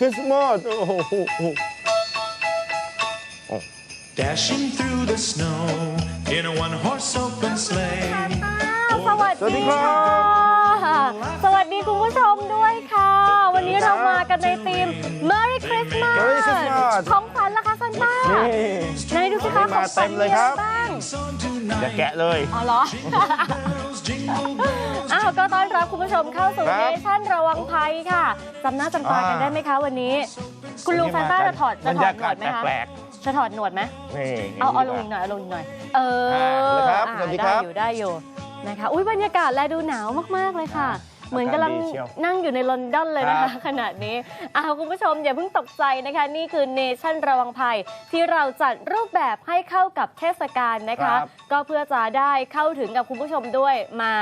คริสต์มาสโอ้โหโหโห Dashing through the snow in a one horse open sleigh. สวัสสวัสดีดีครั ค่ะสวัสดีคุณผู้ชมด้วยค่ะ วันนี้เรามากันในธีม Merry Christmas Merry Christmas ของขวัญล่ะคะซันต้านี่ ไหนดูสิคะวันนี้มาเต็มเลยครับของขวัญมีอะไบ้าง อย่าแกะเลย อ๋อเหรอ อ้าวก็ต้อนรับคุณผู้ชมเข้าสู่ครับ เนชั่นระวังภัยค่ะจำหน้าจำตากันอ่าได้ไหมคะวันนี้ คุณลุงซานต้าจะถอดจะบรรถอดยาหนกาวศดไหมคะแปลกจะถอดหนวดไหมๆนี่ เอาเอาลงดีอีกกว่าหน่อยเอาลงอีกหน่อย เอออ่านะครับอ่าสวัสดีครับได้อยู่ได้อยู่นะคะ อุ้ยบรรยากาศแลดูหนาวมากๆเลยค่ะ เหมือนกำลังอากาศดีเชียวนั่งอยู่ในลอนดอนเลยนะครัคะบขณะนี้อ้าวคุณผู้ชมอย่าเพิ่งตกใจนะคะ นี่คือเนชั่นระวังภัย ที่เราจัดรูปแบบให้เข้ากับเทศกาลนะคะครับก็เพื่อจะได้เข้าถึงกับคุณผู้ชมด้วยมา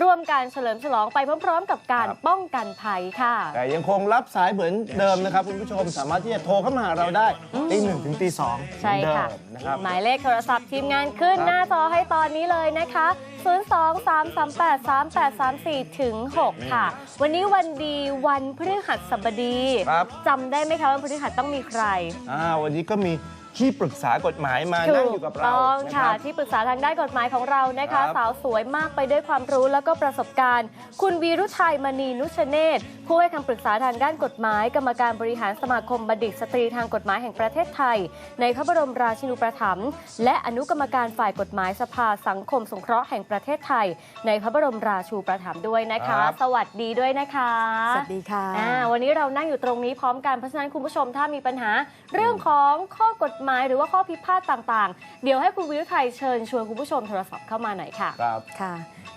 ร่วมการเฉลิมฉลองไปพร้อมๆ กับการครับ ป้องกันภัยค่ะ แต่ยังคงรับสายเหมือนเดิมนะครับ คุณผู้ชมสามารถที่จะโทรเข้ามาหาเราได้ตีหนึ่งถึงตีสองใช่ค่ะเหมือนเดิมนะครับ หมายเลขโทรศัพท์ทีมงานขึ้นครับ หน้าจอให้ตอนนี้เลยนะคะ 023383834ถึง6ค่ะ วันนี้วันดีวันพฤหัสบดีครับ จำได้ไหมคะวันพฤหัสต้องมีใคร อ่าวันนี้ก็มี ที่ปรึกษากฎหมายมานั่งอยู่กับเราต้องนะค่ะ รับ ที่ปรึกษาทางด้านกฎหมายของเรานะคะครับสาวสวยมากไปด้วยความรู้แล้วก็ประสบการณ์ คุณวีรุชัยมณีนุชเนศผู้ให้คำปรึกษาทางด้านกฎหมาย กรรมการบริหารสมาคมบัณฑิตสตรีทางกฎหมายแห่งประเทศไทย ในพระบรมราชินูปถัมภ์และอนุกรรมการฝ่ายกฎหมายสภาสังคมสงเคราะห์แห่งประเทศไทย ในพระบรมราชูปถัมภ์ด้วยนะคะ ครับ สวัสดีด้วยนะคะ สวัสดีค่ะ อ่าวันนี้เรานั่งอยู่ตรงนี้พร้อมกันเพราะฉะนั้นคุณผู้ชมถ้ามีปัญหา เรื่องของข้อกฎหมายหรือว่าข้อพิพาทต่างๆ เดี๋ยวให้คุณวิวไทยเชิญชวนคุณผู้ชมโทรศัพท์เข้ามาหน่อยค่ะ ครับ ค่ะ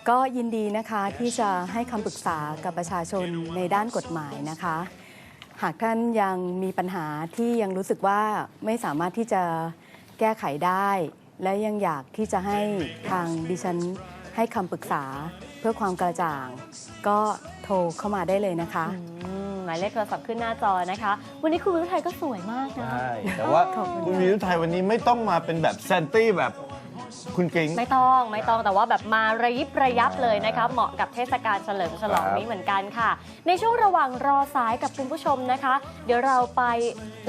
ก็ยินดีนะคะที่จะให้คำปรึกษากับประชาชนในด้านกฎหมายนะคะ หากท่านยังมีปัญหาที่ยังรู้สึกว่าไม่สามารถที่จะแก้ไขได้ และยังอยากที่จะให้ทางดิฉันให้คำปรึกษาเพื่อความกระจ่าง ก็โทรเข้ามาได้เลยนะคะ อืมหมายเลขโทรศัพท์ขึ้นหน้าจอนะคะ วันนี้คุณวิวไทยก็สวยมากนะ ใช่แต่ว่าขอบคุณ คุณวีรุไทยวันนี้ไม่ต้องมาเป็นแบบแซนตี้แบบคุณกริง ไม่ต้องไม่ต้องแต่ว่าแบบมาระยิบระยับเลยนะคะเหมาะกับเทศกาลเฉลิมฉลองครับนี้เหมือนกันค่ะ ในช่วงระหว่างรอสายกับคุณผู้ชมนะคะ เดี๋ยวเราไป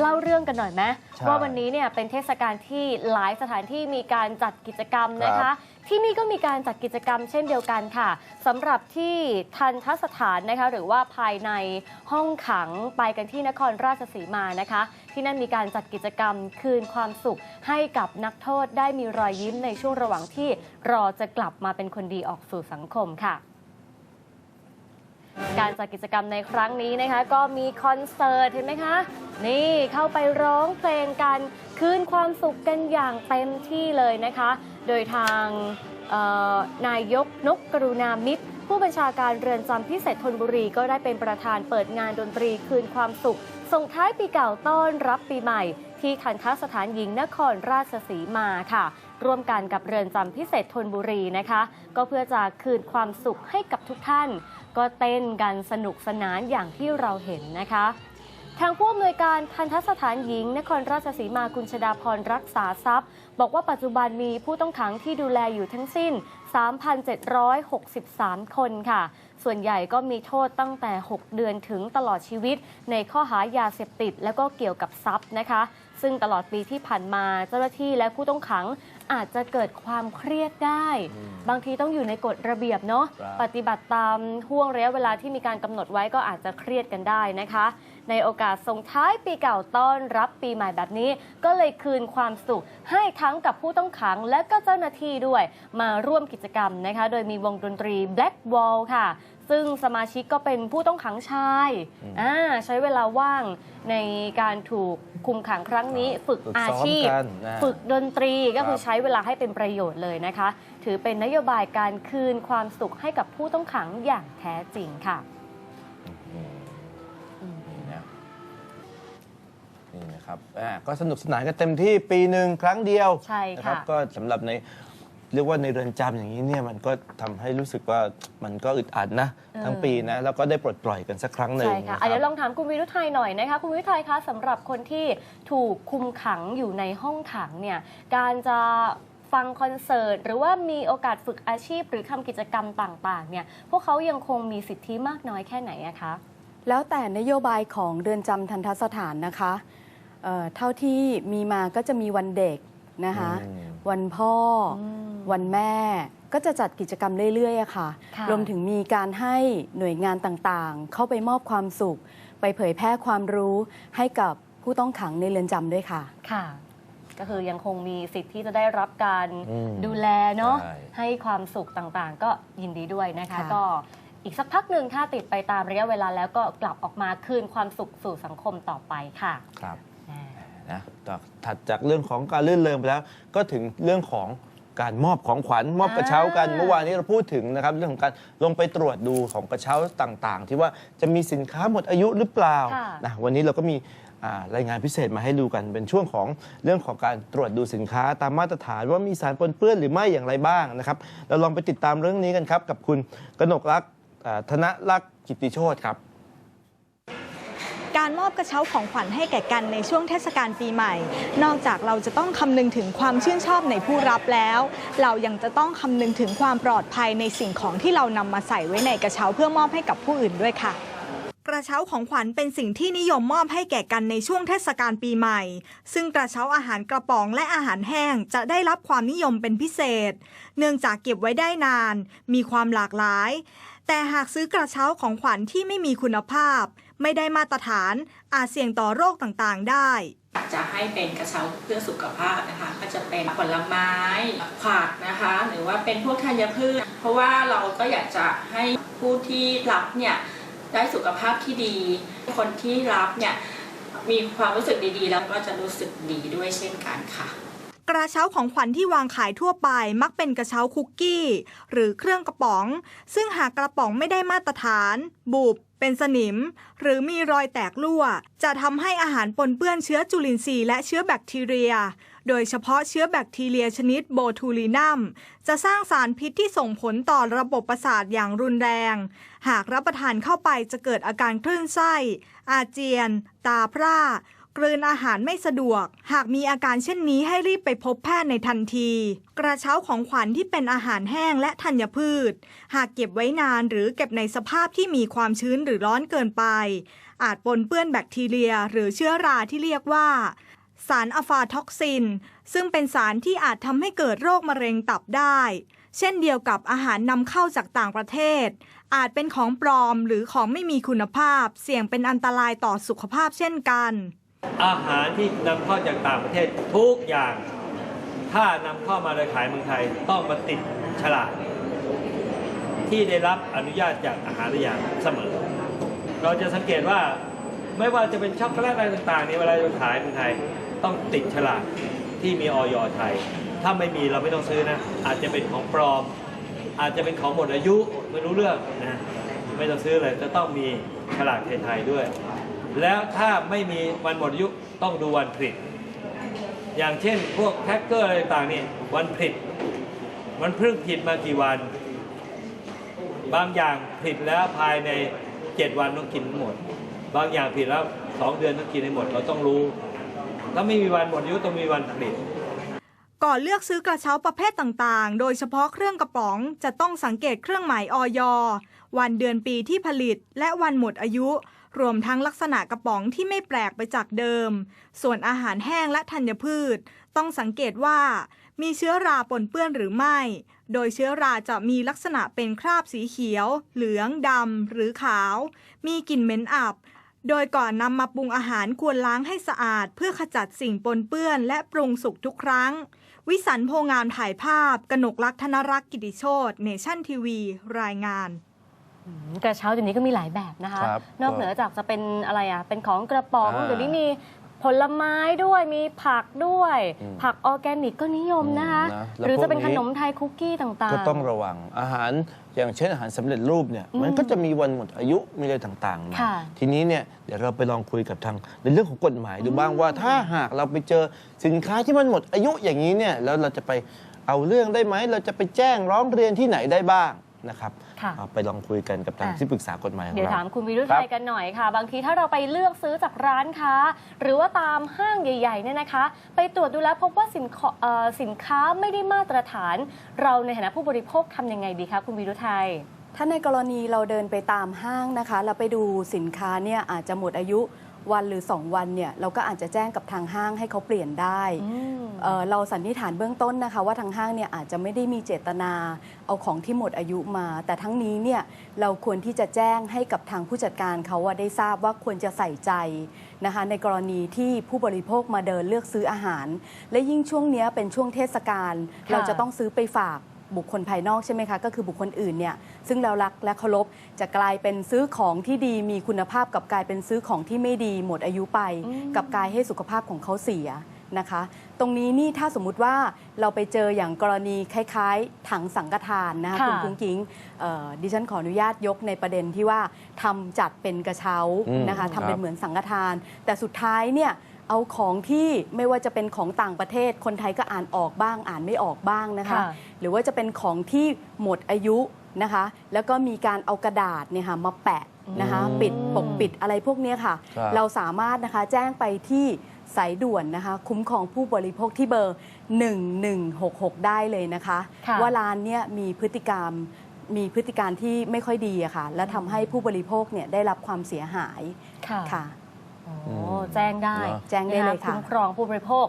เล่าเรื่องกันหน่อยไหมใช่ว่าวันนี้เนี่ยเป็นเทศกาลที่หลายสถานที่มีการจัดกิจกรรมนะครัคะ บ ที่นี่ก็มีการจัดกิจกรรมเช่นเดียวกันค่ะสำหรับที่ทันทสถานนะคะหรือว่าภายในห้องขังไปกันที่นครราชสีมานะคะ ที่นั่นมีการจัดกิจกรรมคืนความสุขให้กับนักโทษได้มีรอยยิ้มในช่วงระหว่างที่รอจะกลับมาเป็นคนดีออกสู่สังคมค่ะการจัดกิจกรรมในครั้งนี้นะคะ ก็มีคอนเสิร์ตเห็นไหมคะ นี่เข้าไปร้องเพลงกัน คืนความสุขกันอย่างเต็มที่เลยนะคะ โดยทางนายกนกกรุณามิตร ผู้บัญชาการเรือนจำพิเศษธนบุรีก็ได้เป็นประธานเปิดงานดนตรีคืนความสุข ส่งท้ายปีเก่าต้อนรับปีใหม่ ที่ทันทสถานหญิงนครราชสีมาค่ะ ร่วมกันกับเรือนจำพิเศษธนบุรีนะคะ ก็เพื่อจะคืนความสุขให้กับทุกท่าน ก็เต้นกันสนุกสนานอย่างที่เราเห็นนะคะ ทางผู้อำนวยการทันทสถานหญิง นครราชสีมาคุณชดาพรรักษาทรัพย์ บอกว่าปัจจุบันมีผู้ต้องขังที่ดูแลอยู่ทั้งสิ้น 3,763 คนค่ะ ส่วนใหญ่ก็มีโทษตั้งแต่ 6 เดือนถึงตลอดชีวิต ในข้อหายาเสพติด และก็เกี่ยวกับทรัพย์นะคะ ซึ่งตลอดปีที่ผ่านมาเจ้าหน้าที่และผู้ต้องขังอาจจะเกิดความเครียดได้ บางทีต้องอยู่ในกฎระเบียบเนาะครับปฏิบัติตามห่วงระยะเวลาที่มีการกำหนดไว้ก็อาจจะเครียดกันได้นะคะ ในโอกาสส่งท้ายปีเก่าต้อนรับปีใหม่แบบนี้ ก็เลยคืนความสุขให้ทั้งกับผู้ต้องขังและก็เจ้าหน้าที่ด้วย มาร่วมกิจกรรมนะคะ โดยมีวงดนตรี Black Wall ค่ะ ซึ่งสมาชิกก็เป็นผู้ต้องขังชายอ่าใช้เวลาว่างในการถูกคุมขังครั้งนี้ฝึกฝึกซ้อมอาชีพ กันนะ ฝึกดนตรีก็คือครับใช้เวลาให้เป็นประโยชน์เลยนะคะ ถือเป็นนโยบายการคืนความสุขให้กับผู้ต้องขังอย่างแท้จริงค่ะ นี่นะครับอ่าก็สนุกสนานกันเต็มที่ปีหนึ่งครั้งเดียวใช่ค่ะ นะครับก็สำหรับในเรียกว่าในเรือนจำอย่างนี้เนี่ยมันก็ทำให้รู้สึกว่ามันก็อึดอัดนะ ทั้งปีนะแล้วก็ได้ปลดปล่อยกันสักครั้งหนึ่งใช่ค่ะนอะรับเดี๋ยวลองถามคุณวิรุไทยหน่อยนะคะ คุณวิรุไทยคะสำหรับคนที่ถูกคุมขังอยู่ในห้องขังเนี่ย การจะฟังคอนเสิร์ต หรือว่ามีโอกาสฝึกอาชีพ หรือทำกิจกรรมต่างๆ เนี่ย พวกเขายังคงมีสิทธิมากน้อยแค่ไหนอะคะ แล้วแต่นโยบายของเรือนจำทันทสถานนะคะ เอ่อเท่าที่มีมาก็จะมีวันเด็กนะคะ อืม วันพ่ออมวันแม่ก็จะจัดกิจกรรมเรื่อยๆอะค่ะ ค่ะ รวมถึงมีการให้หน่วยงานต่างๆ เข้าไปมอบความสุข ไปเผยแพร่ความรู้ให้กับผู้ต้องขังในเรือนจำด้วยค่ะ ค่ะ ก็คือยังคงมีสิทธิ์ที่จะได้รับการอืมดูแลเนาะใช่ ให้ความสุขต่างๆ ก็ยินดีด้วยนะคะ ค่ะ ก็อีกสักพักหนึ่งถ้าติดไปตามระยะเวลาแล้วก็กลับออกมาคืนความสุขสู่สังคมต่อไปค่ะ ครับอ่า นะต่อถัดจากเรื่องของการลื่นเริงไปแล้ว ก็ถึงเรื่องของการมอบของขวัญมอบกระเช้ากันอ่าเมื่อวานนี้เราพูดถึงนะครับเรื่องของการลงไปตรวจดูของกระเช้าต่างๆ ที่ว่าจะมีสินค้าหมดอายุหรือเปล่าค่ะนะวันนี้เราก็มีอ่ารายงานพิเศษมาให้ดูกันเป็นช่วงของเรื่องของการตรวจดูสินค้าตามมาตรฐานว่ามีสารปนเปื้อนหรือไม่อย่างไรบ้างนะครับ เราลองไปติดตามเรื่องนี้กันครับ กับคุณกนกรักษ์อ่าธนรักษ์กิตติโชตครับการม อบกระเช้าของขวัญให้แก่กันในช่วงเทศกาลปีใหม่ นอกจากเราจะต้องคำนึงถึงความชื่นชอบในผู้รับแล้ว เรายังจะต้องคำนึงถึงความปลอดภัยในสิ่งของที่เรานำมาใส่ไว้ในกระเช้าเพื่อมอบให้กับผู้อื่นด้วยค่ะกระเช้าของขวัญเป็นสิ่งที่นิยมมอบให้แก่กันในช่วงเทศกาลปีใหม่ ซึ่งกระเช้าอาหารกระป๋องและอาหารแห้งจะได้รับความนิยมเป็นพิเศษ เนื่องจากเก็บไว้ได้นาน มีความหลากหลาย แต่หากซื้อกระเช้าของขวัญที่ไม่มีคุณภาพ ไม่ได้มาตรฐานอาจเสี่ยงต่อโรคต่างๆได้อยากจะให้เป็นกระเช้าเพื่อสุขภาพนะคะ ก็จะเป็นผลไม้ผักนะคะ หรือว่าเป็นพวกธัญพืช เพราะว่าเราก็อยากจะให้ผู้ที่รับเนี่ยได้สุขภาพที่ดี คนที่รับเนี่ยมีความรู้สึกดีๆ แล้วก็จะรู้สึกดีด้วยเช่นกันค่ะ กระเช้าของขวัญที่วางขายทั่วไปมักเป็นกระเช้าคุกกี้ หรือเครื่องกระป๋อง ซึ่งหากกระป๋องไม่ได้มาตรฐาน บุบ เป็นสนิม หรือมีรอยแตกรั่ว จะทำให้อาหารปนเปื้อนเชื้อจุลินทรีย์และเชื้อแบคทีเรีย โดยเฉพาะเชื้อแบคทีเรียชนิดโบทูลินัม จะสร้างสารพิษที่ส่งผลต่อระบบประสาทอย่างรุนแรง หากรับประทานเข้าไปจะเกิดอาการคลื่นไส้ อาเจียน ตาพร่า กลืนอาหารไม่สะดวก หากมีอาการเช่นนี้ให้รีบไปพบแพทย์ในทันที กระเช้าของขวัญที่เป็นอาหารแห้งและธัญพืช หากเก็บไว้นานหรือเก็บในสภาพที่มีความชื้นหรือร้อนเกินไป อาจปนเปื้อนแบคทีเรียหรือเชื้อราที่เรียกว่าสารอะฟาท็อกซิน ซึ่งเป็นสารที่อาจทำให้เกิดโรคมะเร็งตับได้ เช่นเดียวกับอาหารนำเข้าจากต่างประเทศ อาจเป็นของปลอมหรือของไม่มีคุณภาพ เสี่ยงเป็นอันตรายต่อสุขภาพเช่นกัน อาหารที่นำเข้าจากต่างประเทศทุกอย่าง ถ้านำเข้ามาโดยขายเมืองไทยต้องมาติดฉลากที่ได้รับอนุญาตจากอาหารอย่างเสมอ เราจะสังเกตว่าไม่ว่าจะเป็นช็อกโกแลตอะไรต่างๆเนี่ยเวลาจะขายเมืองไทยต้องติดฉลากที่มีออยไทย ถ้าไม่มีเราไม่ต้องซื้อนะ อาจจะเป็นของปลอม อาจจะเป็นของหมดอายุไม่รู้เรื่องนะไม่ต้องซื้อเลยจะต้องมีฉลากไทยๆด้วย แล้วถ้าไม่มีวันหมดอายุต้องดูวันผลิต อย่างเช่นพวกแพ็คเกอร์อะไรต่างนี่วันผลิต มันเพิ่งผลิตมากี่วัน บางอย่างผลิตแล้วภายใน 7 วันต้องกินทั้งหมด บางอย่างผลิตแล้ว 2 เดือนต้องกินให้หมดเราต้องรู้ ถ้าไม่มีวันหมดอายุต้องมีวันผลิตก่อนเลือกซื้อกระเช้าประเภทต่างๆ โดยเฉพาะเครื่องกระป๋องจะต้องสังเกตเครื่องหมายออยวันเดือนปีที่ผลิตและวันหมดอายุ รวมทั้งลักษณะกระป๋องที่ไม่แปลกไปจากเดิม ส่วนอาหารแห้งและธัญพืช ต้องสังเกตว่า มีเชื้อราปนเปื้อนหรือไม่ โดยเชื้อราจะมีลักษณะเป็นคราบสีเขียว เหลืองดำหรือขาว มีกลิ่นเหม็นอับ โดยก่อนนำมาปรุงอาหารควรล้างให้สะอาด เพื่อขจัดสิ่งปนเปื้อนและปรุงสุกทุกครั้ง วิสันโพงามถ่ายภาพ กนกรักธนรักษ์กิติโชตเนชั่นทีวี รายงาน กระเช้าเดี๋ยวนี้ก็มีหลายแบบนะคะ ครับนอกเหนือจากจะเป็นอะไรอะ เป็นของกระป๋องอ่าเดี๋ยวนี้มีผลไม้ด้วยมีผักด้วย อืมผักออร์แกนิกก็นิยมนะคะ อืมนะแล้วหรือจะเป็นพวกขนี้ นมไทยคุกกี้ต่างๆ ก็ต้องระวังอาหารอย่างเช่นอาหารสำเร็จรูปเนี่ยอืมมันก็จะมีวันหมดอายุมีอะไรต่างๆมาค่ะ ทีนี้เนี่ยเดี๋ยวเราไปลองคุยกับทางในเรื่องของกฎหมายดูบ้างว่า ถ้าหากเราไปเจอสินค้าที่มันหมดอายุอย่างนี้เนี่ยแล้วเราจะไปเอาเรื่องได้ไหมเราจะไปแจ้งร้องเรียนที่ไหนได้บ้าง นะครับค่ะ เอาไปลองคุยกันกับทางอะที่ปรึกษากฎหมายของเดี๋ยวเรา ถามคุณวิรุครัไทบยกันหน่อยค่ะ บางทีถ้าเราไปเลือกซื้อจากร้านค้า หรือว่าตามห้างใหญ่ๆเนี่ยนะคะ ไปตรวจดูแล้วพบว่าสินค้าเอ่อสินค้าไม่ได้มาตรฐาน เราในฐานะผู้บริโภคทำยังไงดีคะคุณวิรุไทยถ้าในกรณีเราเดินไปตามห้างนะคะแล้วไปดูสินค้าเนี่ยอาจจะหมดอายุ วันหรือ 2 วันเนี่ยเราก็อาจจะแจ้งกับทางห้างให้เขาเปลี่ยนได้อืมเอ่อเราสันนิษฐานเบื้องต้นนะคะ ว่าทางห้างเนี่ยอาจจะไม่ได้มีเจตนาเอาของที่หมดอายุมา แต่ทั้งนี้เนี่ยเราควรที่จะแจ้งให้กับทางผู้จัดการเขาว่าได้ทราบว่าควรจะใส่ใจนะคะ ในกรณีที่ผู้บริโภคมาเดินเลือกซื้ออาหาร และยิ่งช่วงเนี้ยเป็นช่วงเทศกาลค่ะเราจะต้องซื้อไปฝาก บุคคลภายนอกใช่ไหมคะ ก็คือบุคคลอื่นเนี่ยซึ่งเรารักและเคารพจะกลายเป็นซื้อของที่ดีมีคุณภาพกับกลายเป็นซื้อของที่ไม่ดีหมดอายุไป กับกลายให้สุขภาพของเขาเสียนะคะ ตรงนี้นี่ถ้าสมมุติว่าเราไปเจออย่างกรณีคล้ายๆ ถังสังฆทานนะคะค่ะคุณกุ้งกิ้งเอ่อดิฉันขออนุญาตยกในประเด็นที่ว่าทำจัดเป็นกระเช้าอืมนะคะครัทำเป็นบเหมือนสังฆทาน แต่สุดท้ายเนี่ย เอาของที่ไม่ว่าจะเป็นของต่างประเทศ คนไทยก็อ่านออกบ้าง อ่านไม่ออกบ้างนะคะ ค่ะหรือว่าจะเป็นของที่หมดอายุนะคะ แล้วก็มีการเอากระดาษเนี่ยค่ะมาแปะนะคะ อืมปิดปกปิดอะไรพวกเนี้ยค่ะ ครับ เราสามารถนะคะแจ้งไปที่สายด่วนนะคะ คุ้มครองผู้บริโภคที่เบอร์ 1166 ได้เลยนะคะ ค่ะ ว่าร้านเนี่ยมีพฤติกรรมมีพฤติการที่ไม่ค่อยดีอะค่ะ และทำให้ผู้บริโภคเนี่ยได้รับความเสียหายค่ะ ค่ะ โอ้แจ้งได้เนอะแจ้งได้เลยค่ะนคุ้มครองผู้บริโภค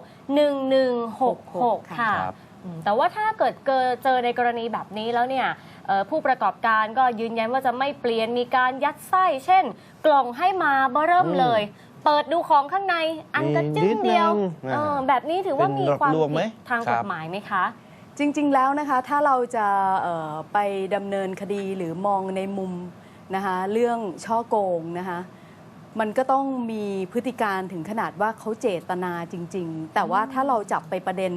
1166 ค่ะครับอืมแต่ว่าถ้าเกิดเกิดเจอในกรณีแบบนี้แล้วเนี่ยเอ่อผู้ประกอบการก็ยืนยันว่าจะไม่เปลี่ยนมีการยัดไส้ เช่น กล่องให้มาเบอร์เริ่มอืมเลย เปิดดูของข้างในอันกระจึ้นิงดเดียวนึงเอออ่าแบบนี้ถือว่าเป็นมีหลอกความลวงไหมผิดทางครักบฎหมายไหมคะจริง ๆ แล้วนะคะถ้าเราจะเอ่อไปดำเนินคดีหรือมองในมุมนะคะเรื่องช่อโกงนะคะ มันก็ต้องมีพฤติการถึงขนาดว่าเขาเจตนาจริง ๆ แต่ว่าถ้าเราจับไปประเด็น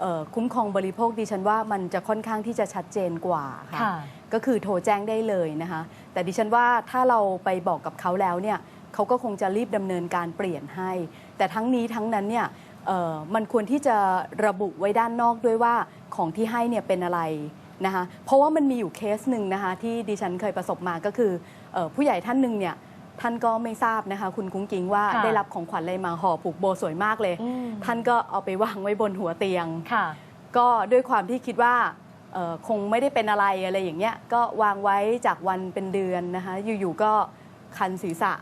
เอ่อคุ้มครองบริโภคดิฉันว่ามันจะค่อนข้างที่จะชัดเจนกว่าค่ะค่ะ ก็คือโทรแจ้งได้เลยนะคะ แต่ดิฉันว่าถ้าเราไปบอกกับเขาแล้วเนี่ยเขาก็คงจะรีบดำเนินการเปลี่ยนให้ แต่ทั้งนี้ทั้งนั้นเนี่ยเอ่อมันควรที่จะระบุไว้ด้านนอกด้วยว่าของที่ให้เนี่ยเป็นอะไรนะคะ เพราะว่ามันมีอยู่เคสหนึ่งนะคะที่ดิฉันเคยประสบมาก็คือเอ่อผู้ใหญ่ท่านหนึ่งเนี่ย ท่านก็ไม่ทราบนะคะ คุณคุ้งกิงว่าค่ะ ได้รับของขวัญอะไรมาห่อผูกโบสวยมากเลย อืมท่านก็เอาไปวางไว้บนหัวเตียง ค่ะ ก็ด้วยความที่คิดว่าเอ่อคงไม่ได้เป็นอะไรอะไรอย่างเงี้ยก็วางไว้จากวันเป็นเดือนนะคะ อยู่ๆก็คันศีรษะ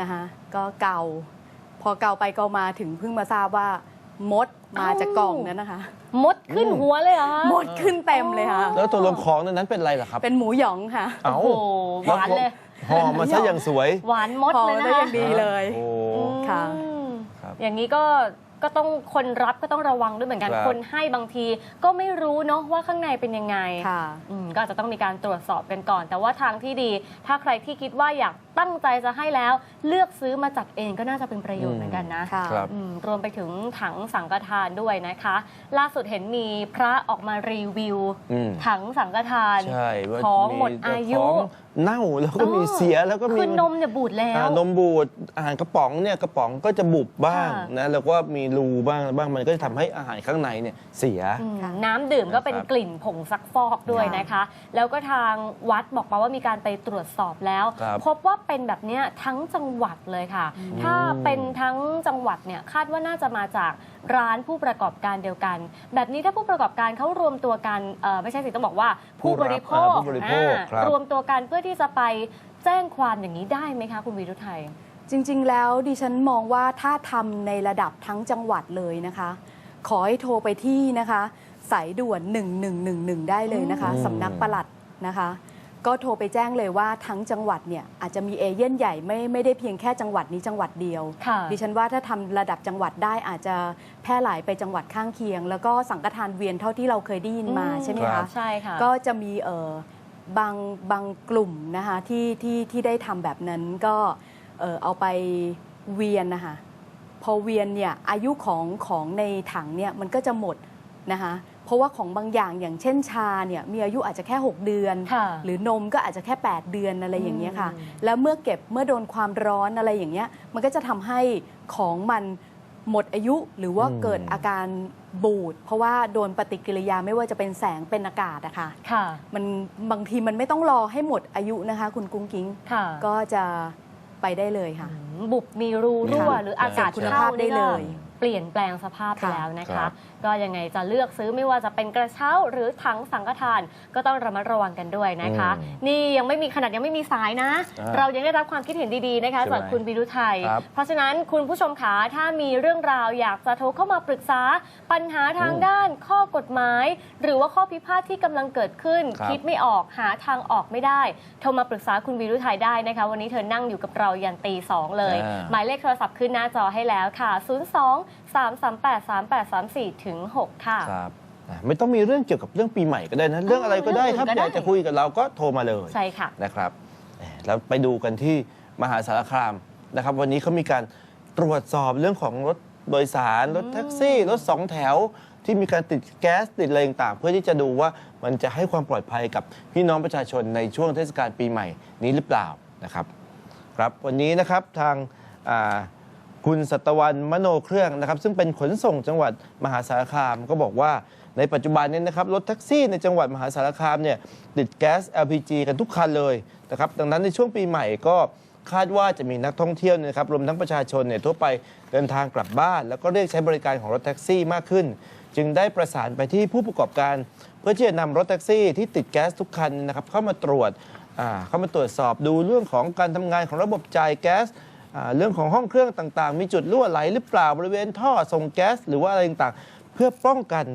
นะคะก็เกาพอเกาไปเกามาถึงเพิ่งมาทราบว่ามดมาจากกล่องนั้นนะคะ มดขึ้นหัวเลยเหรอคะมดขึ้นเต็มเลยค่ะ แล้วตัวลงของในนั้นเป็นอะไรล่ะครับ เป็นหมูหยองค่ะ เอ้าโอ้โหหวานเลย ห่อมาซะอย่างสวย หวานมดพอเลยนะได้คะอย่างดีเลย โอ้ ค่ะ อืมครับอย่างนี้ก็ก็ต้องคนรับก็ต้องระวังด้วยเหมือนกันครับ คนให้บางที ก็ไม่รู้เนาะว่าข้างในเป็นยังไงค่ะ อืมก็อาจจะต้องมีการตรวจสอบกันก่อน แต่ว่าทางที่ดี ถ้าใครที่คิดว่าอยากตั้งใจจะให้แล้ว เลือกซื้อมาจัดเองก็น่าจะเป็นประโยชน์เหมือนกันนะ ค่ะ ครับ อืมรวมไปถึงถังสังฆทานด้วยนะคะ ล่าสุดเห็นมีพระออกมารีวิว อืม ถังสังฆทาน ใช่ว่าของหมดอายุ ของ เน่าแล้วก็มีเสียแล้วก็มีคือนมเนี่ยบูดแล้วอ่านมบูดอาหารกระป๋องเนี่ยกระป๋องก็จะบุบบ้างค่ะนะแล้วก็มีรูบ้างบ้างมันก็จะทำให้อาหารข้างในเนี่ยเสียอืมค่ะน้ำดื่มก็เป็นนะครับกลิ่นผงซักฟอกด้วยค่ะนะคะ แล้วก็ทางวัดบอกมาว่ามีการไปตรวจสอบแล้ว ครับพบว่าเป็นแบบเนี้ยทั้งจังหวัดเลยค่ะ ถ้าเป็นทั้งจังหวัดเนี่ยคาดว่าน่าจะมาจากร้านผู้ประกอบการเดียวกัน แบบนี้ถ้าผู้ประกอบการเขารวมตัวกันเอ่อไม่ใช่สิต้องบอกว่าผู้บริโภคผู้รับอ่าผู้บริโภคอ่าครับ รวมตัวกันเพื่อที่จะไปแจ้งความอย่างนี้ได้ไหมคะคุณวีรุไทย จริง ๆ แล้วดิฉันมองว่าถ้าทำในระดับทั้งจังหวัดเลยนะคะ ขอให้โทรไปที่นะคะ สายด่วน 1111 ได้เลยนะคะอืมสำนักปลัดนะคะ ก็โทรไปแจ้งเลยว่าทั้งจังหวัดเนี่ยอาจจะมีเอเย่นใหญ่ไม่ไม่ได้เพียงแค่จังหวัดนี้จังหวัดเดียว ค่ะ ดิฉันว่าถ้าทำระดับจังหวัดได้อาจจะแพร่หลายไปจังหวัดข้างเคียง แล้วก็สังฆทานเวียนเท่าที่เราเคยได้ยินมาอืมใช่ไหมครัคะ บ ใช่ค่ะ ก็จะมีเออ บางบางกลุ่มนะคะที่ที่ที่ได้ทำแบบนั้นก็เออเอาไปเวียนนะคะพอเวียนเนี่ยอายุของของในถังเนี่ยมันก็จะหมดนะคะเพราะว่าของบางอย่างอย่างเช่นชาเนี่ยมีอายุอาจจะแค่ 6 เดือน ค่ะ หรือนมก็อาจจะแค่ 8 เดือนอะไรอย่างเงี้ยค่ะอืมแล้วเมื่อเก็บเมื่อโดนความร้อนอะไรอย่างเงี้ยมันก็จะทำให้ของมัน หมดอายุหรือว่าอืมเกิดอาการบูด เพราะว่าโดนปฏิกิริยาไม่ว่าจะเป็นแสงเป็นอากาศอะค่ะค่ะ มันบางทีมันไม่ต้องรอให้หมดอายุนะคะ คุณกุ้งกิ้งค่ะก็จะไปได้เลยค่ะ บุบมีรูรั่ว หรืออากาศคุณเข้าภาพได้นี่เลก็ย เปลี่ยนแปลงสภาพไปค่ะแล้วนะครัคะ บ ก็ยังไงจะเลือกซื้อไม่ว่าจะเป็นกระเช้าหรือถังสังฆทาน ก็ต้องระมัดระวังกันด้วยนะคะนี่ยังไม่มีขนาดยังไม่มีสายนะ อ่าเรายังได้รับความคิดเห็นดีๆนะคะใช่ไหมจากคุณวิรุไทย ครับเพราะฉะนั้นคุณผู้ชมขาถ้ามีเรื่องราวอยากจะโทรเข้ามาปรึกษา ปัญหาทางอืมด้านข้อกฎหมาย หรือว่าข้อพิพาทที่กำลังเกิดขึ้น ครับ คิดไม่ออกหาทางออกไม่ได้โทรมาปรึกษาคุณวิรุไทยได้นะคะ วันนี้เธอนั่งอยู่กับเรายันตีสองเลย อ่า หมายเลขโทรศัพท์ขึ้นหน้าจอให้แล้วค่ะ 02 338 3834ถึง6ค่ะ ครับอะไม่ต้องมีเรื่องเกี่ยวกับเรื่องปีใหม่ก็ได้นะ เรื่องอะไรก็ได้ครับเรื่องอื่นก็ได้อยากจะคุยกับเราก็โทรมาเลยใช่ค่ะ นะครับแหมแล้วไปดูกันที่มหาสารคามนะครับ วันนี้เขามีการตรวจสอบเรื่องของรถโดยสาร รถแท็กซี่ รถสองแถว ที่มีการติดแก๊สติดอะไรต่างๆเพื่อที่จะดูว่ามันจะให้ความปลอดภัยกับพี่น้องประชาชนในช่วงเทศกาลปีใหม่นี้หรือเปล่านะครับ ครับวันนี้นะครับทางอ่า คุณสัตวันมโนเครื่องนะครับซึ่งเป็นขนส่งจังหวัดมหาสารคามก็บอกว่าในปัจจุบันนี้นะครับรถแท็กซี่ในจังหวัดมหาสารคามเนี่ยติดแก๊ส LPG กันทุกคันเลยนะครับดังนั้นในช่วงปีใหม่ก็คาดว่าจะมีนักท่องเที่ยวนะครับรวมทั้งประชาชนเนี่ยทั่วไปเดินทางกลับบ้าน แล้วก็เรียกใช้บริการของรถแท็กซี่มากขึ้น จึงได้ประสานไปที่ผู้ประกอบการ เพื่อที่จะนำรถแท็กซี่ที่ติดแก๊สทุกคันนะครับเข้ามาตรวจเข้ามาตรวจสอบดูเรื่องของการทำงานของระบบจ่ายแก๊ส เรื่องของห้องเครื่องต่างๆ มีจุดรั่วไหลหรือเปล่าบริเวณท่อส่งแก๊ส หรือว่าอะไรต่างๆ เพื่อป้องกัน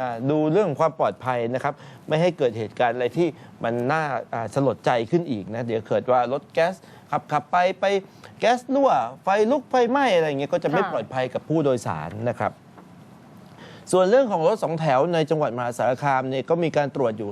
อ่าดูเรื่องของความปลอดภัยนะครับ ไม่ให้เกิดเหตุการณ์อะไรที่มันน่าอ่าสลดใจขึ้นอีกนะ เดี๋ยวเกิดว่ารถแก๊สขับขับไปไปแก๊สรั่วไฟลุกไฟไหม้อะไรอย่างเงี้ยก็จะไม่ค่ะปลอดภัยกับผู้โดยสารนะครับ ส่วนเรื่องของรถสองแถวในจังหวัดมหาสารคามเนี่ยก็มีการตรวจอยู่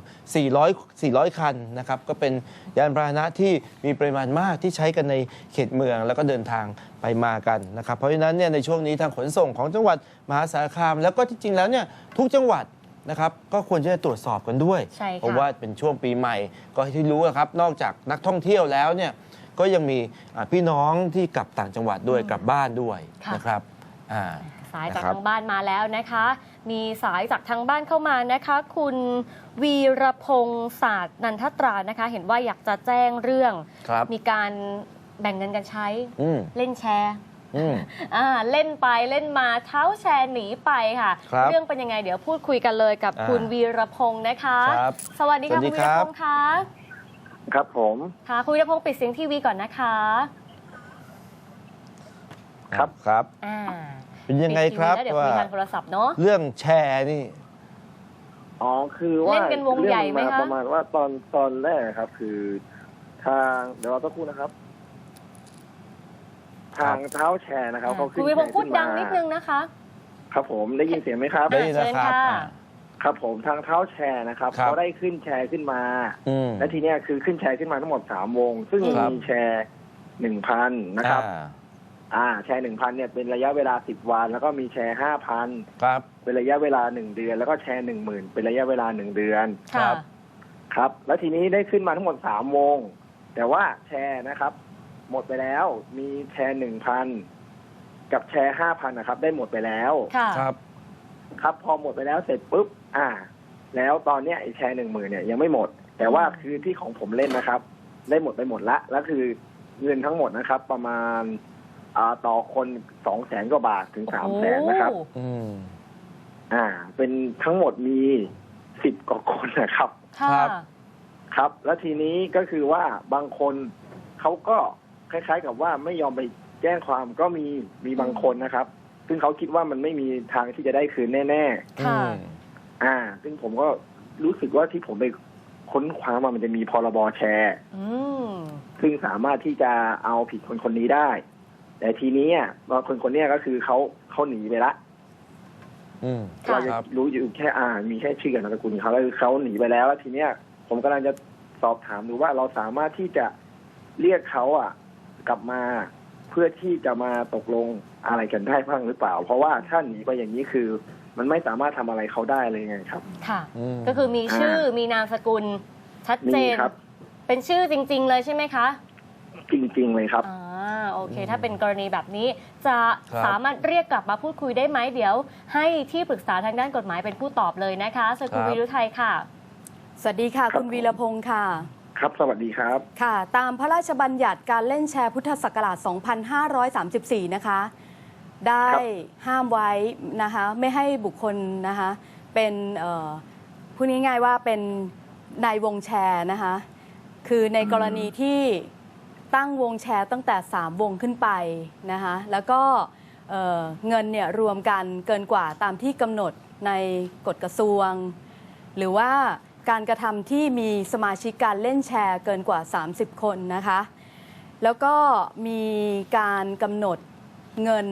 400 400 คันนะครับ ก็เป็นยานพาหนะที่มีปริมาณมากที่ใช้กันในเขตเมือง แล้วก็เดินทางไปมากันนะครับ เพราะฉะนั้นเนี่ยในช่วงนี้ทางขนส่งของจังหวัดมหาสารคาม แล้วก็จริงๆแล้วเนี่ยทุกจังหวัดนะครับก็ควรจะตรวจสอบกันด้วยใช่ค่ะเพราะว่าเป็นช่วงปีใหม่ ก็ที่รู้นะครับนอกจากนักท่องเที่ยวแล้วเนี่ยก็ยังมีอ่าพี่น้องที่กลับต่างจังหวัดด้วยกลับบ้านด้วยค่ะนะครับอ่าสายจากนะครับทางบ้านมาแล้วนะคะ มีสายจากทางบ้านเข้ามานะคะ คุณวีรพงศ์ศาสตร์นันทตรานะคะ เห็นว่าอยากจะแจ้งเรื่องครับมีการแบ่งเงินกันใช้อืมเล่นแชร์อืมอ่าเล่นไปเล่นมาเท้าแชร์หนีไปค่ะครับเรื่องเป็นยังไงเดี๋ยวพูดคุยกันเลยกับอ่าคุณวีรพงศ์นะคะครับสวัสดีค่ะสวัสดีคุณวีครรับพงศ์คะครับผมค่ะคุณวีรพงศ์ปิดเสียงทีวีก่อนนะคะ ครับครับอ่า เป็นยังไงครับปิดทีวีแล้วเดี๋ยวคุว่ายทางโทรศัพท์เนาะ เรื่องแชร์นี่ อ๋อคือว่าเล่นกันวงใหญ่ไหมเรื่องคะประมาณว่าตอนตอนแรกครับ คือทางเดี๋ยวเราต้องพูดนะครับ ทางเท้าแชร์นะครับเขาขึ้คุนณวีรพงศ์พูดแชร์ดังขึ้นิดนึงนะคะ ครับ ผมได้ยินเสียงไหมครับ ได้ยินนะครับเชิญค่ะ อ่าครับผมทางเท้าแชร์นะครับครับ เขาได้ขึ้นแชร์ขึ้นมา อืม และทีเนี้ยคือขึ้นแชร์ขึ้นมาทั้งหมดสามวง ซึ่งครับ มีแชร์หนึ่งพันนะครับ อ่า อ่าแชร์หนึ่งพันเนี่ยเป็นระยะเวลาสิบวัน แล้วก็มีแชร์ห้าพันครับ เป็นระยะเวลาหนึ่งเดือน แล้วก็แชร์หนึ่งหมื่นเป็นระยะเวลาหนึ่งเดือนครัค่ะบครับ แล้วทีนี้ได้ขึ้นมาทั้งหมดสามวง แต่ว่าแชร์นะครับ หมดไปแล้ว มีแชร์หนึ่งพันกับแชร์ห้าพันนะครับ ได้หมดไปแล้ว ค่ะครับ ครับ พอหมดไปแล้วเสร็จปุ๊บ อ่า แล้วตอนเนี้ยไอ้แชร์หนึ่งหมื่นเนี่ยยังไม่หมด แต่ว่าคือที่ของผมเล่นนะครับ ได้หมดไปหมดละแล้วคือเงินทั้งหมดนะครับ ประมาณอ่า ต่อคนสองแสนกว่าบาทถึงสามแสนนะครับโอ้อืมอ่า เป็นทั้งหมดมีสิบกว่าคนนะครับ ค่ะครับ ครับ แล้วทีนี้ก็คือว่าบางคนเขาก็คล้าย ๆ กับว่าไม่ยอมไปแจ้งความก็มีมีบางคนนะครับ ซึ่งเขาคิดว่ามันไม่มีทางที่จะได้คืนแน่ ค่ะอืมๆอ่า ซึ่งผมก็รู้สึกว่าที่ผมไปค้นคว้ามามันจะมีพรบแชร์ อืมซึ่งสามารถที่จะเอาผิดคนคนนี้ได้ แต่ทีนี้อะคนคนเนี้ยก็คือเขาเขาหนีไปละอืมค่ะเราจะครับรู้อยู่แค่อ่า มีแค่ชื่อกับนามสกุลเขาแล้วคือเขาหนีไปแล้วแล้วทีเนี้ย ผมกำลังจะสอบถามดูว่าเราสามารถที่จะเรียกเขาอะ กลับมาเพื่อที่จะมาตกลงอะไรกันได้บ้างหรือเปล่า เพราะว่าถ้าหนีไปอย่างนี้คือ มันไม่สามารถทำอะไรเขาได้เลยไงครับ ค่ะอืมก็คือมีชื่อมีนามสกุลชัดเจมีนครับเป็นชื่อจริง ๆ เลยใช่ไหมคะจริง ๆ เลยครับอ่าโอ เค ถ้าเป็นกรณีแบบนี้ จะครับสามารถเรียกกลับมาพูดคุยได้ไหมเดี๋ยว ให้ที่ปรึกษาทางด้านกฎหมายเป็นผู้ตอบเลยนะคะเชิญคุณครับวีรุไทยค่ะ สวัสดีค่ะครับคุณวีรพงศ์ค่ะครับ สวัสดีครับ ค่ะ ตามพระราชบัญญัติการเล่นแชร์พุทธศักราช 2534 นะคะ ได้ครับห้ามไว้นะคะ ไม่ให้บุคคลนะคะ เป็นเอ่อพูดง่ายๆว่าเป็นนายวงแชร์นะคะ คือในกรณีที่ ตั้งวงแชร์ตั้งแต่ 3 วงขึ้นไปนะคะแล้วก็เเงินเนี่ยรวมกันเกินกว่าตามที่กำหนดในกฎกระทรวง หรือว่าการกระทำที่มีสมาชิกการเล่นแชร์เกินกว่า 30 คนนะคะ แล้วก็มีการกำหนดเงิน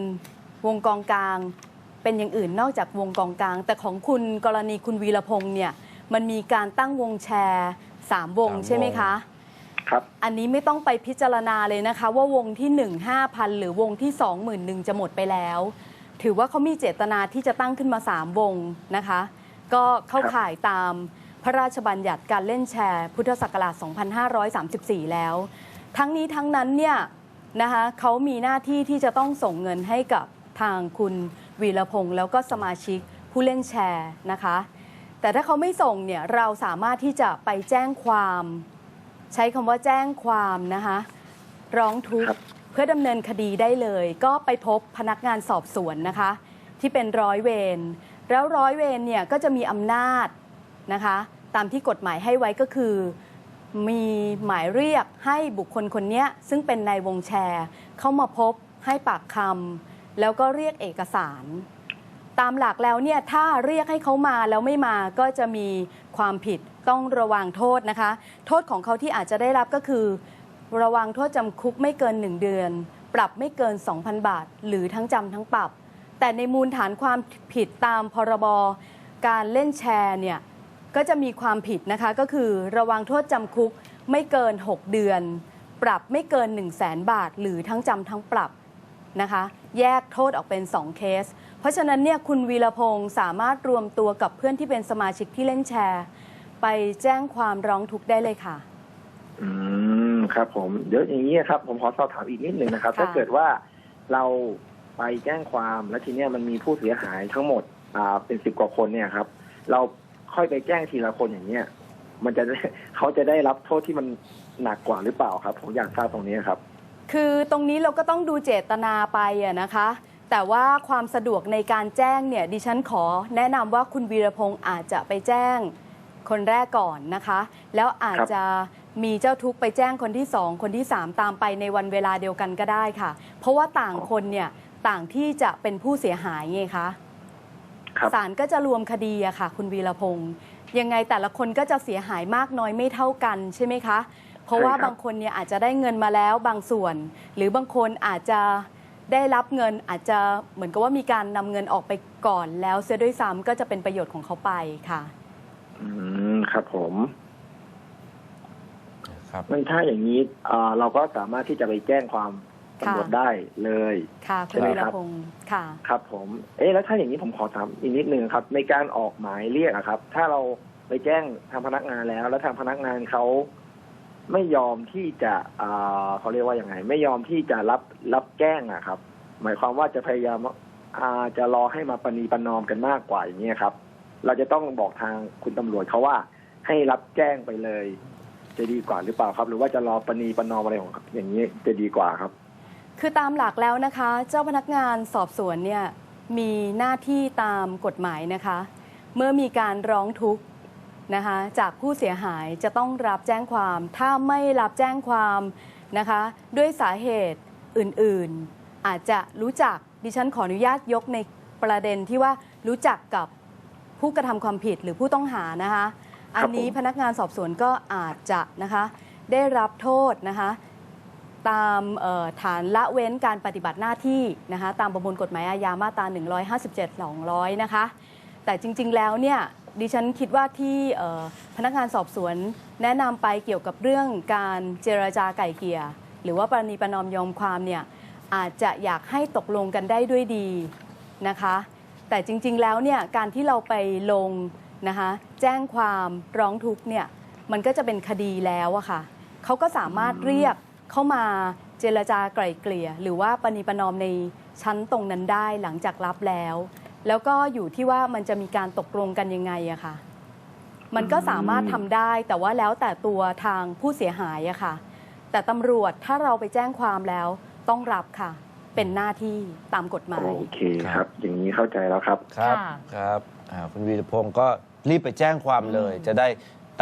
วงกองกลางเป็นอย่างอื่นนอกจากวงกองกลาง แต่ของคุณกรณีคุณวีรพงษ์เนี่ยมันมีการตั้งวงแชร์ 3 วงสามวงใช่ไหมคะ ครับ อันนี้ไม่ต้องไปพิจารณาเลยนะคะ ว่าวงที่ 1 5,000 หรือวงที่ 21,000 จะหมดไปแล้ว ถือว่าเขามีเจตนาที่จะตั้งขึ้นมา 3 วงนะคะ ก็เข้าข่ายตามพระราชบัญญัติการเล่นแชร์ พุทธศักราช 2534 แล้ว ทั้งนี้ทั้งนั้นเนี่ยนะคะเขามีหน้าที่ที่จะต้องส่งเงินให้กับทางคุณวีรพงษ์แล้วก็สมาชิกผู้เล่นแชร์นะคะ แต่ถ้าเขาไม่ส่งเนี่ยเราสามารถที่จะไปแจ้งความ ใช้คำว่าแจ้งความนะคะ ร้องทุกครัข์บเพื่อดำเนินคดีได้เลย ก็ไปพบพนักงานสอบสวนนะคะ ที่เป็นร้อยเวรแล้วร้อยเวรเนี่ยก็จะมีอำนาจนะคะ ตามที่กฎหมายให้ไว้ก็คือ มีหมายเรียกให้บุคคลคนเนี้ยซึ่งเป็นนายวงแชร์ เข้ามาพบให้ปากคำแล้วก็เรียกเอกสาร ตามหลักแล้วเนี่ยถ้าเรียกให้เขามาแล้วไม่มาก็จะมีความผิดต้องระวังโทษนะคะ โทษของเขาที่อาจจะได้รับก็คือ ระวังโทษจำคุกไม่เกิน 1 เดือน ปรับไม่เกิน 2,000 บาท หรือทั้งจำทั้งปรับ แต่ในมูลฐานความผิดตามพรบการเล่นแชร์เนี่ยก็จะมีความผิดนะคะก็คือระวังโทษจำคุกไม่เกิน 6 เดือน ปรับไม่เกิน 1 0 0 0 0แบาท หรือทั้งจำทั้งปรับนะคะ แยกโทษออกเป็น 2 เคส เพราะฉะนั้นเนี่ยคุณวีรพงศ์สามารถรวมตัวกับเพื่อนที่เป็นสมาชิกที่เล่นแชร์ ไปแจ้งความร้องทุกข์ได้เลยค่ะ อืมครับ ผมเดี๋ยวอย่างนี้ครับ ผมขอสอบถามอีกนิดหนึ่งนะครับค่ะถ้าเกิดว่าเราไปแจ้งความแล้วทีเนี้ยมันมีผู้เสียหายทั้งหมด อ่า เป็นสิบกว่าคนเนี่ยครับ เราค่อยไปแจ้งทีละคนอย่างเนี้ยมันจะได้เขาจะได้รับโทษที่มันหนักกว่าหรือเปล่าครับ ผมอยากทราบตรงนี้ครับ คือตรงนี้เราก็ต้องดูเจตนาไปอะนะคะ แต่ว่าความสะดวกในการแจ้งเนี่ยดิฉันขอแนะนำว่าคุณวีรพงศ์อาจจะไปแจ้งคนแรกก่อนนะคะ แล้วอาจครับจะมีเจ้าทุกข์ไปแจ้งคนที่สองคนที่สามตามไปในวันเวลาเดียวกันก็ได้ค่ะ เพราะว่าต่างคนเนี่ยต่างที่จะเป็นผู้เสียหายไงคะครับศาลก็จะรวมคดีอะค่ะ คุณวีรพงศ์ยังไงแต่ละคนก็จะเสียหายมากน้อยไม่เท่ากันใช่ไหมคะ เพราะว่าใช่ครับบางคนเนี่ยอาจจะได้เงินมาแล้วบางส่วน หรือบางคนอาจจะ ได้รับเงินอาจจะเหมือนกับว่ามีการนำเงินออกไปก่อนแล้วเสียด้วยซ้ำก็จะเป็นประโยชน์ของเขาไปค่ะ อืมครับผมครับมันถ้าอย่างนี้อ่าเราก็สามารถที่จะไปแจ้งความตำรวจได้เลยค่ะคุณใช่ไหมวีรครับพงศ์ค่ะ ครับ ผม เอ๊ะแล้วถ้าอย่างนี้ผมขอถามอีกนิดนึงครับ ในการออกหมายเรียกอะครับ ถ้าเราไปแจ้งทางพนักงานแล้ว แล้วทางพนักงานเขา ไม่ยอมที่จะเขาเรียกว่าอย่างไง ไม่ยอมที่จะรับรับแจ้งอะครับ หมายความว่าจะพยายามาจะรอให้มาปณีปนอมกันมากกว่าอย่างนี้ยครับ เราจะต้องบอกทางคุณตำรวจเขาว่า ให้รับแจ้งไปเลย จะดีกว่าหรือเปล่าครับ หรือว่าจะรอปณีปนอมอะไรของอย่างนี้จะดีกว่าครับ คือตามหลักแล้วนะคะ เจ้าพนักงานสอบสวนเนี่ยมีหน้าที่ตามกฎหมายนะคะ เมื่อมีการร้องทุกข์ นะคะจากผู้เสียหายจะต้องรับแจ้งความ ถ้าไม่รับแจ้งความนะคะด้วยสาเหตุอื่นๆ อาจจะรู้จักดิฉันขออนุญาตยกในประเด็นที่ว่ารู้จักกับผู้กระทำความผิดหรือผู้ต้องหานะคะอันนี้ผมพนักงานสอบสวนก็อาจจะนะคะได้รับโทษนะคะตามเอ่อฐานละเว้นการปฏิบัติหน้าที่นะคะตามประมวลกฎหมายอาญามาตรา 157 200 นะคะ แต่จริง ๆ แล้วเนี่ย ดิฉันคิดว่าที่พนักงานสอบสวน แนะนำไปเกี่ยวกับเรื่องการเจรจาไก่เกลี่ยหรือว่าปรณีประนอมยอมความเนี่ยอาจจะอยากให้ตกลงกันได้ด้วยดีนะคะ แต่จริงๆแล้วเนี่ยการที่เราไปลงนะคะแจ้งความร้องทุกข์เนี่ยมันก็จะเป็นคดีแล้วอะค่ะเขาก็สามารถเรียกเข้ามาเจรจาไกล่เกลี่ย หรือว่าปณีประนอมในชั้นตรงนั้นได้หลังจากรับแล้ว แล้วก็อยู่ที่ว่ามันจะมีการตกลงกันยังไงอะค่ะ มันก็สามารถทำได้แต่ว่าแล้วแต่ตัวทางผู้เสียหายอะค่ะ แต่ตำรวจถ้าเราไปแจ้งความแล้วต้องรับค่ะ เป็นหน้าที่ตามกฎหมาย โอเคครับ อย่างนี้เข้าใจแล้วครับ ครับค่ะครับอ่าคุณวีรพงศ์ก็รีบไปแจ้งความเลยจะได้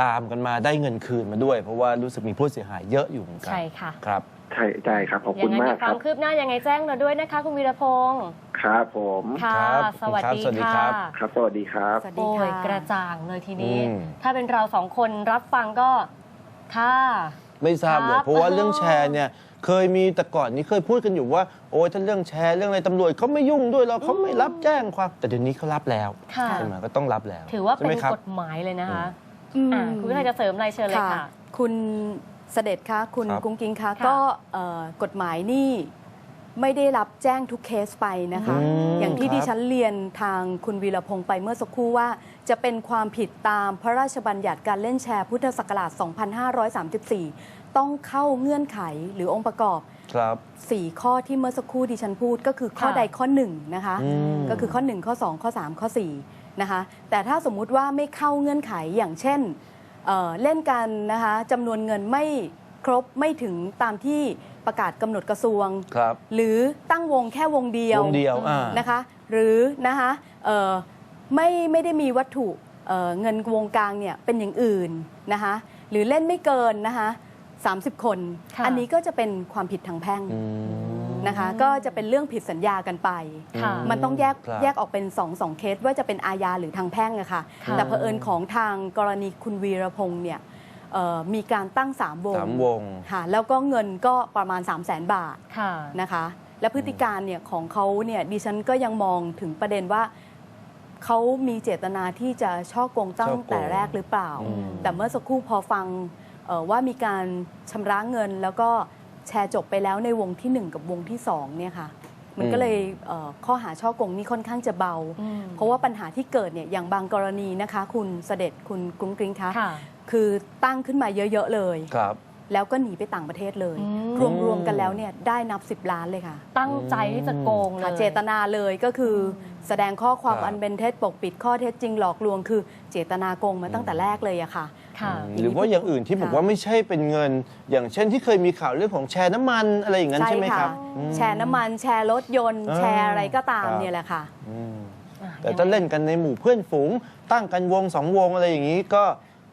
ตามกันมาได้เงินคืนมาด้วย เพราะว่ารู้สึกมีผู้เสียหายเยอะอยู่เหมือนกัใช่ค่ะ ครับ ใช่ใช่ครับขอบยัคุณไงมามีกคควารัมบคืบหน้ายังไงแจ้งเราด้วยนะคะ คุณวีรพงศ์ครับผม ค่ะ ครับสวัสดีสวัสดีค่ะครับครับ สวัสดีครับ สวัสดีโอ้ยค่ะ กระจ่างเลยทีนี้ อืม ถ้าเป็นเราสองคนรับฟังก็ ค่ะ ไม่ทราบเลครัยบเพราะว่าเรื่องแชร์เนี่ยเคยมีแต่ก่อนนี้เคยพูดกันอยู่ว่า โอ้ยถ้าเรื่องแชร์เรื่องอะไรตำรวจเขาไม่ยุ่งด้วยเราเขาไม่รับแจ้งความแต่เดี๋ยวนี้เขารับแล้วค่ะ ใช่ไหมก็ต้องรับแล้วถือว่าใช่เป็ไหมนครับ กฎหมายเลยนะคะอืม อ่าคุณวิทยาจะเสริมอะไรเชิญเลยค่ะ คุณ เสด็จคะคุณครับ กุ้งกิ้งคะค่ะก็เอ่อกฎหมายนี่ไม่ได้รับแจ้งทุกเคสไปนะคะ อืมอย่างที่ครับ ดิฉันเรียนทางคุณวีรพงศ์ไปเมื่อสักครู่ว่า จะเป็นความผิดตามพระราชบัญญัติการเล่นแชร์พุทธศักราช 2534 ต้องเข้าเงื่อนไขหรือองค์ประกอบ ครับ 4 ข้อที่เมื่อสักครู่ดิฉันพูดก็คือข้อค่ะ ใดข้อ1นะคะ อืม ก็คือข้อ 1 ข้อ 2 ข้อ 3 ข้อ 4 นะคะ แต่ถ้าสมมุติว่าไม่เข้าเงื่อนไขอย่างเช่น เอ่อเล่นกันนะคะจำนวนเงินไม่ครบไม่ถึงตามที่ประกาศกำหนดกระทรวงครับหรือตั้งวงแค่วงเดียววงเดียวอ่านะคะ หรือนะคะเอ่อไม่ไม่ได้มีวัตถุเอ่อเงินวงกลางเนี่ยเป็นอย่างอื่นนะคะหรือเล่นไม่เกินนะคะ30 คนค่ะอันนี้ก็จะเป็นความผิดทางแพ่งอืม นะคะ ก็จะเป็นเรื่องผิดสัญญากันไป ค่ะ มันต้องแยกครับแยกออกเป็น2องสองเคสว่าจะเป็นอาญาหรือทางแพ่งอะค่ะ ค่ะ แต่เผอิญของทางกรณีคุณวีรพงษ์เนี่ยเอ่อมีการตั้ง3วงสามวง ค่ะแล้วก็เงินก็ประมาณ 3 0 0 0 0 0 บาท ค่ะ นะคะ และพฤติการเนี่ยของเขาเนี่ยดิฉันก็ยังมองถึงประเด็นว่า เขามีเจตนาที่จะช่อโกงตั้งช่อโกงแต่แรกหรือเปล่า อืม แต่เมื่อสักครู่พอฟังเอ่อว่ามีการชำระเงินแล้วก็ แชร์จบไปแล้วในวงที่ 1 กับวงที่2เนี่ยค่ะมันก็เลยเอ่อข้อหาช่อโกงนี่ค่อนข้างจะเบา อืมเพราะว่าปัญหาที่เกิดเนี่ยอย่างบางกรณีนะคะ คุณเสด็จคุณกรุงกริงคะค่ะ คือตั้งขึ้นมาเยอะ ๆ เลย ครับ แล้วก็หนีไปต่างประเทศเลย อืม รวม ๆ กันแล้วเนี่ยได้นับ 10 ล้านเลยค่ะ ตั้งใจที่จะโกงเลค่ะย เจตนาเลยก็คืออแสดงข้อความครับอันเป็นเท็จปกปิดข้อเท็จจริงหลอกลวง คือเจตนาโกงมาตั้งแต่แรกเลยอะค่ะ ค่ะหรือว่าอย่างอื่นที่บอกค่ะว่าไม่ใช่เป็นเงิน อย่างเช่นที่เคยมีข่าวเรื่องของแชร์น้ำมันอะไรอย่างนั้นใช่ไหมครับอืมแชร์น้ำมันแชร์รถยนต์อ่าแชร์อะไรก็ตามครับเนี่ยแหละค่ะอืมอะแต่ถ้าเล่นกันในหมู่เพื่อนฝูง ตั้งกันวงสองวงอะไรอย่างนี้ก็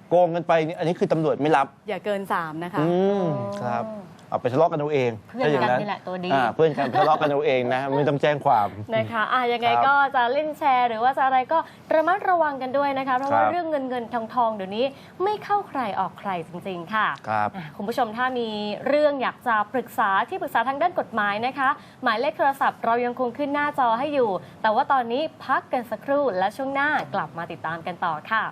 โกงกันไปนี่อันนี้คือตำรวจไม่รับ อย่าเกิน3นะคะอืมครับ เอาไปทะเลาะกันเอาเองเพื่อนถ้าย่างกันนี่แหละตัวดี อ่าเพื่อนกันทะเลาะกันเอาเองนะไม่ต้องแจ้งความ นะคะอะยังไงครับก็จะเล่นแชร์ หรือว่าจะอะไรก็ระมัดระวังกันด้วยนะคะ เพราะว่าครับ เรื่องเงินเงินทองทองเดี๋ยวนี้ไม่เข้าใครออกใครจริงๆค่ะ ครับ อะคุณผู้ชมถ้ามีเรื่องอยากจะปรึกษาที่ปรึกษาทางด้านกฎหมายนะคะ หมายเลขโทรศัพท์เรายังคงขึ้นหน้าจอให้อยู่ แต่ว่าตอนนี้พักกันสักครู่และช่วงหน้ากลับมาติดตามกันต่อค่ะ